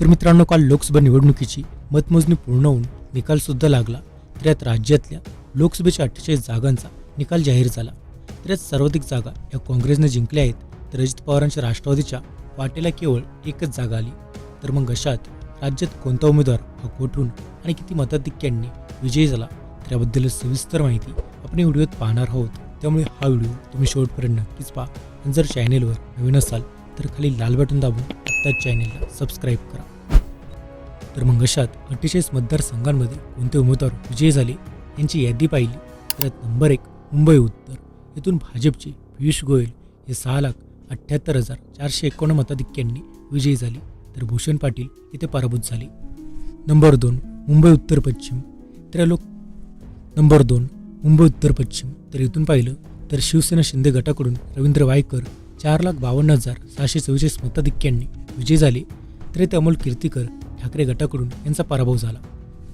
तर मित्रांनो काल लोकसभा निवडणुकीची मतमोजणी पूर्ण होऊन निकालसुद्धा लागला. तर यात राज्यातल्या लोकसभेच्या अठ्ठेचाळीस जागांचा निकाल जाहीर झाला. तर यात सर्वाधिक जागा या काँग्रेसने जिंकल्या आहेत. तर अजित पवारांच्या राष्ट्रवादीच्या वाटेला केवळ एकच जागा आली. तर मग अशात राज्यात कोणता उमेदवार हा कोठून आणि किती मताधिक्यांनी विजयी झाला तर याबद्दल सविस्तर माहिती आपण व्हिडिओत पाहणार आहोत. त्यामुळे हा व्हिडिओ तुम्ही शेवटपर्यंत नक्कीच पहा. आणि जर चॅनेलवर नवीन असाल तर खाली लाल बटन दाबून आत्ताच चॅनेलला सबस्क्राईब करा. तर मग अशात अठ्ठेचाळीस मतदारसंघांमध्ये कोणते उमेदवार विजयी झाले यांची यादी पाहिली. तर यात नंबर एक मुंबई उत्तर. येथून भाजपचे पियुष गोयल हे सहा लाख अठ्ठ्याहत्तर हजार चारशे एकोण मताधिक्यांनी विजयी झाले. तर भूषण पाटील येथे पराभूत झाले. नंबर दोन मुंबई उत्तर पश्चिम. तर लोक नंबर दोन मुंबई उत्तर पश्चिम. तर इथून पाहिलं तर शिवसेना शिंदे गटाकडून रवींद्र वायकर चार लाख बावन्न हजार सहाशे चव्वेचाळीस मताधिक्यांनी विजयी झाले तर येथे अमोल कीर्तीकर ठाकरे गटाकडून यांचा पराभव झाला.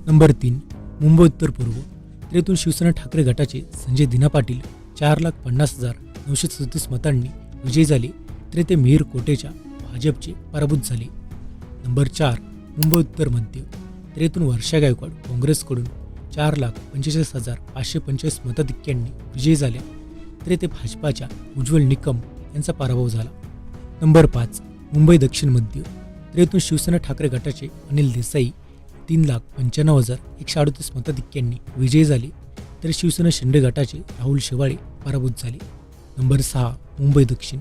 नंबर तीन मुंबई उत्तर पूर्व तर येथून शिवसेना ठाकरे गटाचे संजय दिना पाटील चार लाख पन्नास हजार नऊशे सदतीस मतांनी विजयी झाले तर येथे मिहीर कोटेच्या भाजपचे पराभूत झाले. नंबर चार मुंबई उत्तर मध्य तर येथून वर्षा गायकवाड काँग्रेसकडून चार लाख पंचेचाळीस हजार पाचशे पंचवीस मताधिक्यांनी विजयी झाल्या तर येथे भाजपाच्या उज्ज्वल निकम यांचा पराभव झाला. नंबर पाच मुंबई दक्षिण मध्य त्रेतून शिवसेना ठाकरे गटाचे अनिल देसाई तीन लाख पंच्याण्णव हजार एकशे अडतीस मताधिक्यांनी विजयी झाले. तर शिवसेना शिंदे गटाचे राहुल शेवाळे पराभूत झाले. नंबर सहा मुंबई दक्षिण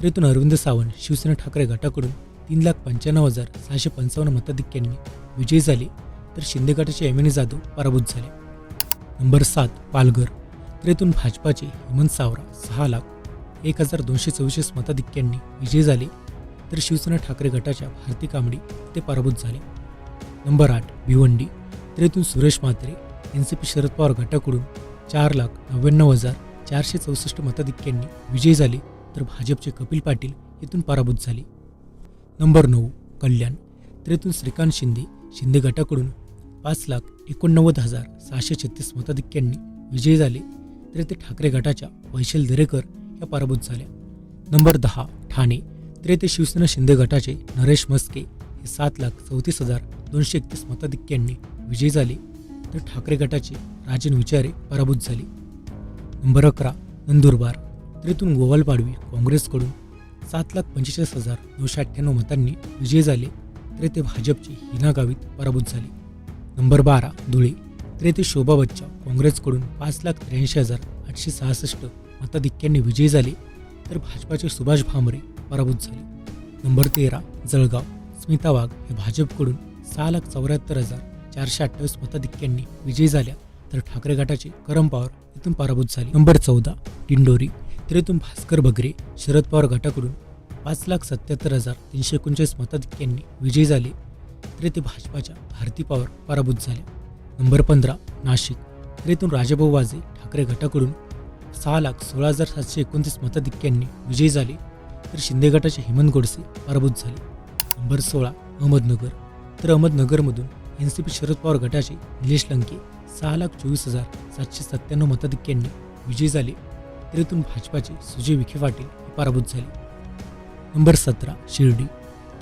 त्रेतून अरविंद सावंत शिवसेना ठाकरे गटाकडून तीन लाख पंच्याण्णव हजार सहाशे पंचावन्न मताधिक्यांनी विजयी झाले. तर शिंदे गटाचे एम जाधव पराभूत झाले. नंबर सात पालघर त्रेतून भाजपाचे हेमंत सावरा सहा लाख एक हजार दोनशे चव्वेचाळीस मताधिक्यांनी विजयी झाले. तर शिवसेना ठाकरे गटाच्या भारती कांबडी ते पराभूत झाले. नंबर आठ भिवंडी. तर येथून Suresh Mhatre N C P Sharad Pawar गटाकडून चार लाख नव्याण्णव हजार चारशे चौसष्ट मताधिक्यांनी विजयी झाले तर भाजपचे कपिल पाटील येथून पराभूत झाले. नंबर नऊ कल्याण. तर येथून श्रीकांत शिंदे शिंदे गटाकडून पाच लाख एकोणनव्वद हजार सहाशे छत्तीस मताधिक्यांनी विजयी झाले तर ते ठाकरे गटाच्या वैशल दरेकर या पराभूत झाल्या. नंबर दहा ठाणे. त्रेते येथे शिवसेना शिंदे गटाचे नरेश मस्के हे सात लाख चौतीस हजार दोनशे एकतीस मताधिक्यांनी विजयी झाले. तर ठाकरे गटाचे राजन विचारे पराभूत झाले. नंबर अकरा नंदुरबार त्रेतून गोवाल पाडवी काँग्रेसकडून सात लाख पंचेचाळीस हजार नऊशे अठ्ठ्याण्णव मतांनी विजयी झाले. तर भाजपची भाजपचे हिना गावित पराभूत झाले. नंबर बारा धुळे तर येथे शोभा बच्चा काँग्रेसकडून पाच लाख त्र्याऐंशी हजार आठशे सहासष्ट मताधिक्यांनी विजयी झाले. तर भाजपाचे सुभाष भामरे पराभूत झाले. नंबर तेरा जळगाव स्मिता वाघ हे भाजपकडून सहा लाख चौऱ्याहत्तर हजार चारशे अठ्ठावीस मताधिक्यांनी विजयी झाल्या तर ठाकरे गटाचे करम पवार इथून पराभूत झाले. नंबर चौदा डिंडोरी तर भास्कर बगरे शरद पवार गटाकडून पाच लाख सत्याहत्तर हजार तीनशे एकोणचाळीस मताधिक्यांनी विजयी झाले तर ते भाजपाच्या भारती पवार पराभूत झाल्या नंबर पंधरा नाशिक तर राजाभाऊ वाजे ठाकरे गटाकडून सहा लाख सोळा हजार सातशे एकोणतीस मताधिक्यांनी विजयी झाले तर शिंदे गटाचे हेमंत गोडसे पराभूत झाले. नंबर सोळा अहमदनगर. तर अहमदनगरमधून N C P Sharad Pawar गटाचे निलेश लंके सहा लाख चोवीस हजार सातशे सत्त्याण्णव मताधिक्यांनी विजयी झाले. तर इथून भाजपाचे सुजय विखे पाटील हे पराभूत झाले. नंबर सतरा शिर्डी.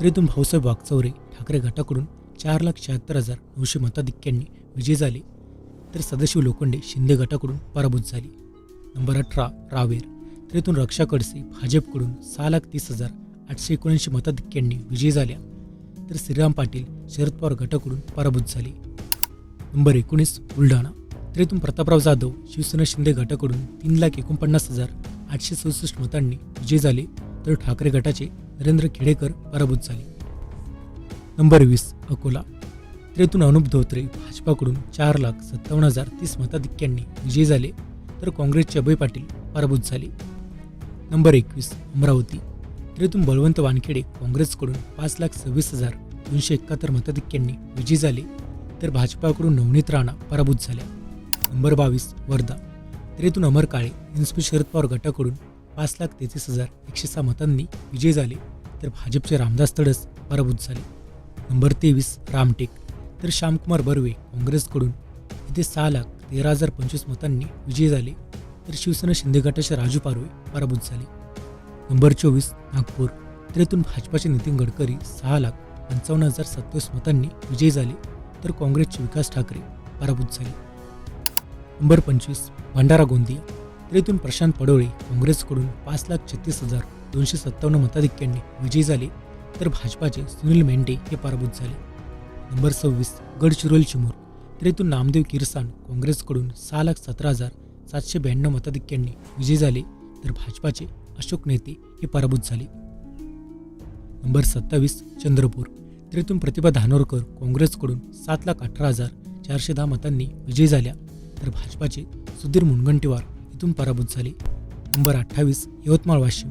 तर इथून भाऊसाहेब वागचौरे ठाकरे गटाकडून चार लाख शहात्तर हजार नऊशे मताधिक्यांनी विजय झाले. तर सदाशिव लोखंडे शिंदे गटाकडून पराभूत झाले. नंबर अठरा रावेर. तर येथून रक्षा खडसे भाजपकडून सहा लाख तीस हजार आठशे एकोणऐंशी मताधिक्यांनी विजयी झाल्या. तर श्रीराम पाटील शरद पवार गटाकडून पराभूत झाले. नंबर एकोणीस बुलढाणा. तर प्रतापराव जाधव शिवसेना शिंदे गटाकडून तीन लाख एकोणपन्नास हजार आठशे सदुसष्ट मतांनी विजयी झाले. तर ठाकरे गटाचे नरेंद्र खेडेकर पराभूत झाले. नंबर वीस अकोला. तर अनुप धोत्रे भाजपाकडून चार लाख सत्तावन्न हजार तीस मताधिक्यांनी विजयी झाले. तर काँग्रेसचे अभय पाटील पराभूत झाले. नंबर एकवीस अमरावती. तर बळवंत वानखेडे काँग्रेसकडून पाच लाख सव्वीस हजार दोनशे एकाहत्तर मताधिक्यांनी विजयी झाले तर भाजपाकडून नवनीत राणा पराभूत झाल्या. नंबर बावीस वर्धा. तर अमर काळे एनसीपी शरद पवार गटाकडून पाच लाख तेहतीस हजार एकशे सहा मतांनी विजयी झाले तर भाजपचे रामदास तडस पराभूत झाले. नंबर तेवीस रामटेक. तर श्यामकुमार बर्वे काँग्रेसकडून इथे सहा लाख तेरा हजार पंचवीस मतांनी विजयी झाले तर शिवसेना शिंदे गटाचे राजू पारवे पराभूत झाले नंबर चोवीस नागपूर. तर भाजपाचे नितीन गडकरी सहा लाख पंचावन्न हजार सत्तावीस मतांनी विजयी झाले तर काँग्रेसचे विकास ठाकरे पराभूत झाले नंबर पंचवीस भंडारा गोंदिया. तर इथून प्रशांत पडोळे काँग्रेसकडून पाच लाख छत्तीस हजार दोनशे सत्तावन्न मताधिक्यांनी विजयी झाले तर भाजपाचे सुनील मेंढे हे पराभूत झाले नंबर सव्वीस गडचिरोली चिमूर. तर इथून नामदेव किरसान काँग्रेसकडून सहा लाख सतरा हजार सातशे ब्याण्णव मताधिक्यांनी विजयी झाले तर भाजपाचे अशोक नेते हे पराभूत झाले. नंबर सत्तावीस चंद्रपूर. तर प्रतिभा धानोरकर काँग्रेसकडून सात लाख अठरा हजार चारशे दहा मतांनी विजयी झाल्या तर भाजपाचे सुधीर मुनगंटीवार इथून पराभूत झाले. नंबर अठ्ठावीस यवतमाळ वाशिम.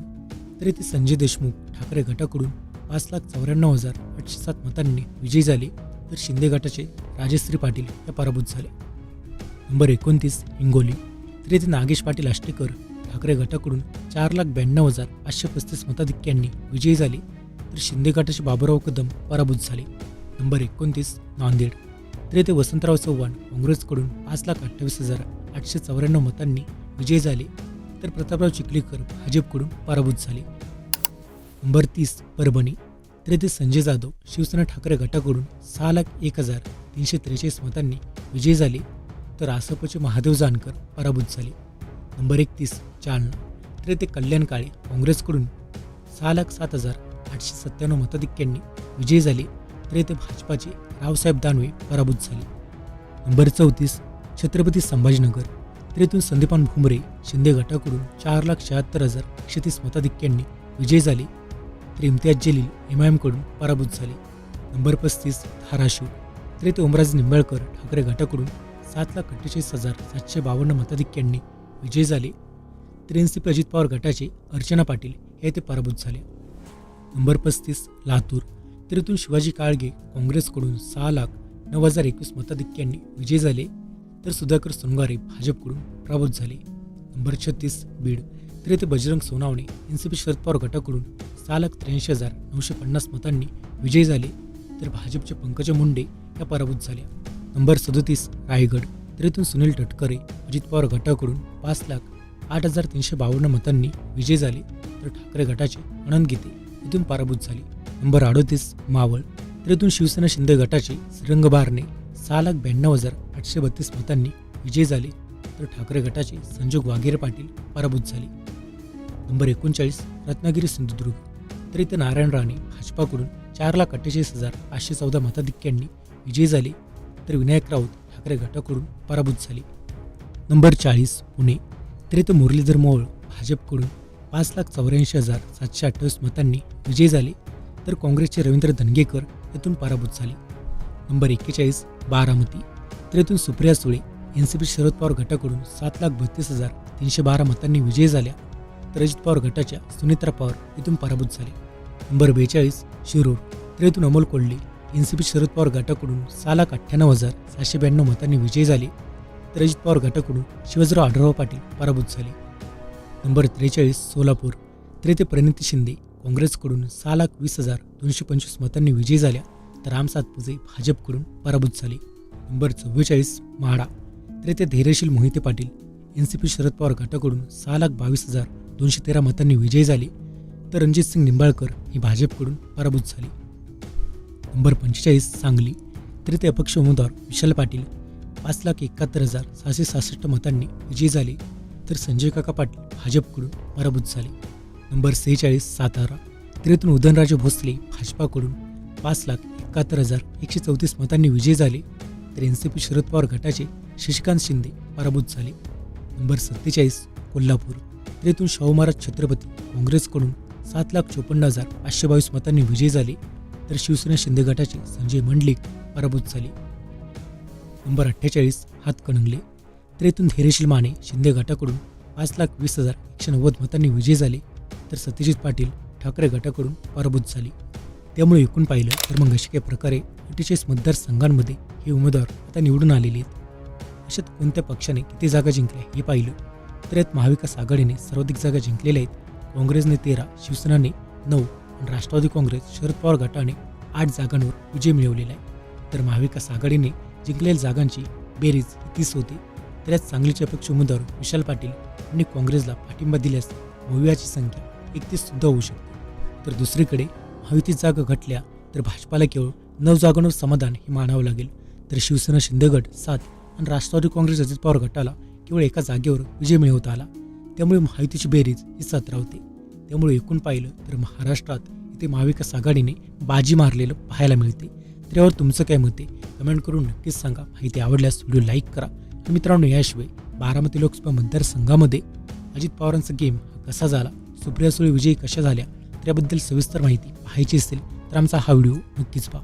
तर येथे संजय देशमुख ठाकरे गटाकडून पाच लाख चौऱ्याण्णव हजार आठशे सात मतांनी विजयी झाले तर शिंदे गटाचे राजश्री पाटील हे पराभूत झाले. नंबर एकोणतीस हिंगोली. तर नागेश पाटील आष्टेकर ठाकरे गटाकडून चार लाख ब्याण्णव हजार पाचशे पस्तीस मताधिक्यांनी विजयी झाले. तर शिंदे गटाचे बाबुराव कदम पराभूत झाले. नंबर एकोणतीस नांदेड. तर येथे वसंतराव चव्हाण काँग्रेसकडून पाच लाख अठ्ठावीस हजार आठशे चौऱ्याण्णव मतांनी विजयी झाले. तर प्रतापराव चिखलीकर भाजपकडून पराभूत झाले. नंबर तीस परभणी. तर येथे संजय जाधव शिवसेना ठाकरे गटाकडून सहा लाख एक हजार तीनशे त्रेचाळीस मतांनी विजयी झाले. तर आसपचे महादेव जानकर पराभूत झाले नंबर एकतीस जालना तर ते कल्याण काळे काँग्रेसकडून सहा लाख सात हजार आठशे सत्त्याण्णव मताधिक्यांनी विजयी झाले. तर येथे भाजपाचे रावसाहेब दानवे पराभूत झाले नंबर चौतीस छत्रपती संभाजीनगर तर येथून संदीपान भुमरे शिंदे गटाकडून चार लाख शहात्तर हजार एकशे तीस मताधिक्यांनी विजयी झाले. तर इम्तियाज जलील एम आय एमकडून पराभूत झाले नंबर पस्तीस धाराशिव तर येथे ओमराज निंबाळकर ठाकरे गटाकडून सात लाख अठ्ठेचाळीस हजार सातशे बावन्न मताधिक्यांनी विजयी झाले. तर अजित पवार गटाचे अर्चना पाटील हे ते पराभूत झाले. नंबर पस्तीस लातूर. तर इथून शिवाजी काळगे काँग्रेसकडून सहा लाख नऊ हजार एकवीस मताधिक्यांनी विजयी झाले. तर सुधाकर सोनगारे भाजपकडून पराभूत झाले. नंबर छत्तीस बीड. तर येथे बजरंग सोनावणे एनसीपी शरद पवार गटाकडून सहा लाख त्र्याऐंशी हजार नऊशे पन्नास मतांनी विजयी झाले. तर भाजपचे पंकजा मुंडे या पराभूत झाल्या. नंबर सदोतीस रायगड. तर इथून सुनील तटकरे अजित पवार गटाकडून पाच लाख आठ हजार तीनशे बावन्न मतांनी विजय झाले तर ठाकरे गटाचे अनंत गीते इथून पराभूत झाले. नंबर अडोतीस मावळ. तर इथून शिवसेना शिंदे गटाचे श्रीरंग बारणे सहा लाख ब्याण्णव हजार आठशे बत्तीस मतांनी विजय झाले तर ठाकरे गटाचे संजोग वाघेरे पाटील पराभूत झाले. नंबर एकोणचाळीस रत्नागिरी सिंधुदुर्ग. तर इथे नारायण राणे भाजपाकडून चार लाख अठ्ठेचाळीस हजार पाचशे चौदा मताधिक्यांनी विजयी झाले तर विनायक राऊत ठाकरे गटाकडून पराभूत झाली. नंबर चाळीस पुणे. तर इथं मुरलीधर मोहोळ भाजपकडून पाच लाख चौऱ्याऐंशी हजार सातशे अठ्ठावीस मतांनी विजयी झाले तर काँग्रेसचे रवींद्र धनगेकर येथून पराभूत झाले. नंबर एक्केचाळीस बारामती. तर येथून Supriya Sule N C P Sharad Pawar गटाकडून सात लाख बत्तीस हजार तीनशे बारा मतांनी विजयी झाल्या तर अजित पवार गटाच्या सुनित्रा पवार येथून पराभूत झाले. नंबर बेचाळीस शिरूर. तर येथून Amol Kolhe N C P Sharad Pawar गटाकडून सहा लाख अठ्ठ्याण्णव हजार सातशे ब्याण्णव मतांनी विजयी झाले. तर अजित पवार गटाकडून शिवाजीराव आढळराव पाटील पराभूत झाले. नंबर त्रेचाळीस सोलापूर. त्रेते येथे प्रणिती शिंदे काँग्रेसकडून सहा लाख वीस हजार दोनशे पंचवीस मतांनी विजयी झाल्या. तर राम पुजे भाजपकडून पराभूत झाले. नंबर चव्वेचाळीस म्हाडा. त्रेते Dhairyasheel Mohite Patil N C P Sharad Pawar गटाकडून सहा लाख बावीस हजार दोनशे तेरा मतांनी विजयी झाले. तर रणजित सिंग निंबाळकर हे भाजपकडून पराभूत झाले. नंबर पंचेचाळीस सांगली. तृतीय ते अपक्ष उमेदवार विशाल पाटील पाच लाख एकाहत्तर हजार सहाशे सहासष्ट मतांनी विजयी झाले. तर संजय काका पाटील भाजपकडून पराभूत झाले. नंबर सेहेचाळीस सातारा. त्रेतून उदयनराजे भोसले भाजपाकडून पाच लाख एकाहत्तर हजार एकशे चौतीस मतांनी विजयी झाले. तर N C P Sharad Pawar गटाचे शशिकांत शिंदे पराभूत झाले. नंबर सत्तेचाळीस कोल्हापूर. तर शाहू महाराज छत्रपती काँग्रेसकडून सात लाख चोपन्न हजार पाचशे बावीस मतांनी विजयी झाले. तर शिवसेना शिंदे गटाचे संजय मंडलिक पराभूत झाले. नंबर अठ्ठेचाळीस हातकणंगले तर येथून धैर्यशील माने शिंदे गटाकडून पाच लाख वीस हजार एकशे नव्वद मतांनी विजयी झाले. तर सत्यजित पाटील ठाकरे गटाकडून पराभूत झाले. त्यामुळे एकूण पाहिलं तर मग अशा काही प्रकारे अठ्ठेचाळीस मतदारसंघांमध्ये हे उमेदवार आता निवडून आलेले आहेत. अशात कोणत्या पक्षाने किती जागा जिंकल्या हे पाहिलं? तर यात महाविकास आघाडीने सर्वाधिक जागा जिंकलेल्या आहेत. काँग्रेसने तेरा शिवसेनाने नऊ पण राष्ट्रवादी काँग्रेस शरद पवार गटाने आठ जागांवर विजय मिळवलेला आहे. तर महाविकास आघाडीने जिंकलेल्या जागांची बेरीज तीस होती. तर यात सांगलीचे अपेक्ष उमेदवार विशाल पाटील यांनी काँग्रेसला पाठिंबा दिल्यास भव्याची संख्या एकतीस सुद्धा होऊ शकते. तर दुसरीकडे महायुतीत जागा घटल्या तर भाजपाला केवळ नऊ जागांवर समाधान हे मानावं लागेल. तर शिवसेना शिंदेगड सात आणि राष्ट्रवादी काँग्रेस अजित पवार गटाला केवळ एका जागेवर विजय मिळवता आला. त्यामुळे महायुतीची बेरीज ही सतरा होती. त्यामुळे एकूण पाहिलं तर महाराष्ट्रात इथे महाविकास आघाडीने बाजी मारलेलं पाहायला मिळते. तर यावर तुमचं काय मत आहे? कमेंट करून नक्कीच सांगा. माहिती आवडल्यास व्हिडिओ लाईक करा. आणि मित्रांनो याशिवाय बारामती लोकसभा मतदारसंघामध्ये अजित पवारांचा गेम कसा झाला? सुप्रिया सुळे विजयी कशा झाल्या? त्याबद्दल सविस्तर माहिती पाहायची असेल तर आमचा हा व्हिडिओ नक्कीच पहा.